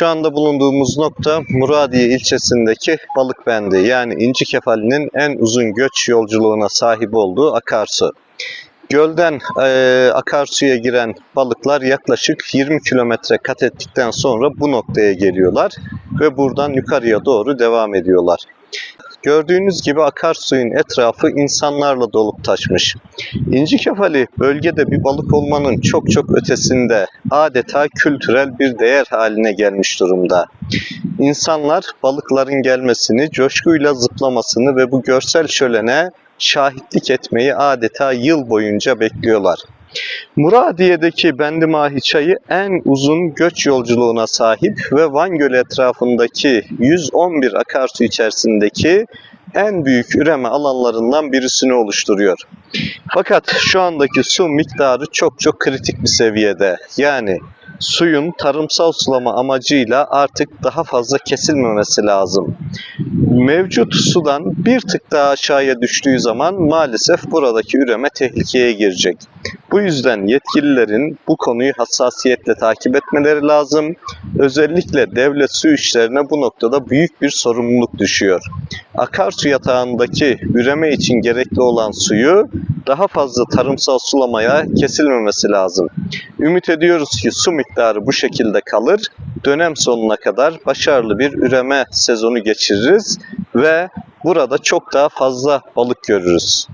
Şu anda bulunduğumuz nokta Muradiye ilçesindeki Balıkbendi yani İnci Kefali'nin en uzun göç yolculuğuna sahip olduğu akarsu. Gölden eee, akarsuya giren balıklar yaklaşık 20 kilometre kat ettikten sonra bu noktaya geliyorlar ve buradan yukarıya doğru devam ediyorlar. Gördüğünüz gibi akarsuyun etrafı insanlarla dolup taşmış. İnci kefali bölgede bir balık olmanın çok çok ötesinde adeta kültürel bir değer haline gelmiş durumda. İnsanlar balıkların gelmesini, coşkuyla zıplamasını ve bu görsel şölene şahitlik etmeyi adeta yıl boyunca bekliyorlar. Muradiye'deki Bendimahi Çayı en uzun göç yolculuğuna sahip ve Van Gölü etrafındaki 111 akarsu içerisindeki en büyük üreme alanlarından birisini oluşturuyor. Fakat şu andaki su miktarı çok çok kritik bir seviyede. Yani suyun tarımsal sulama amacıyla artık daha fazla kesilmemesi lazım. Mevcut sudan bir tık daha aşağıya düştüğü zaman maalesef buradaki üreme tehlikeye girecek. Bu yüzden yetkililerin bu konuyu hassasiyetle takip etmeleri lazım. Özellikle devlet su işlerine bu noktada büyük bir sorumluluk düşüyor. Akarsu yatağındaki üreme için gerekli olan suyu daha fazla tarımsal sulamaya kesilmemesi lazım. Ümit ediyoruz ki su miktarı bu şekilde kalır. Dönem sonuna kadar başarılı bir üreme sezonu geçiririz ve burada çok daha fazla balık görürüz.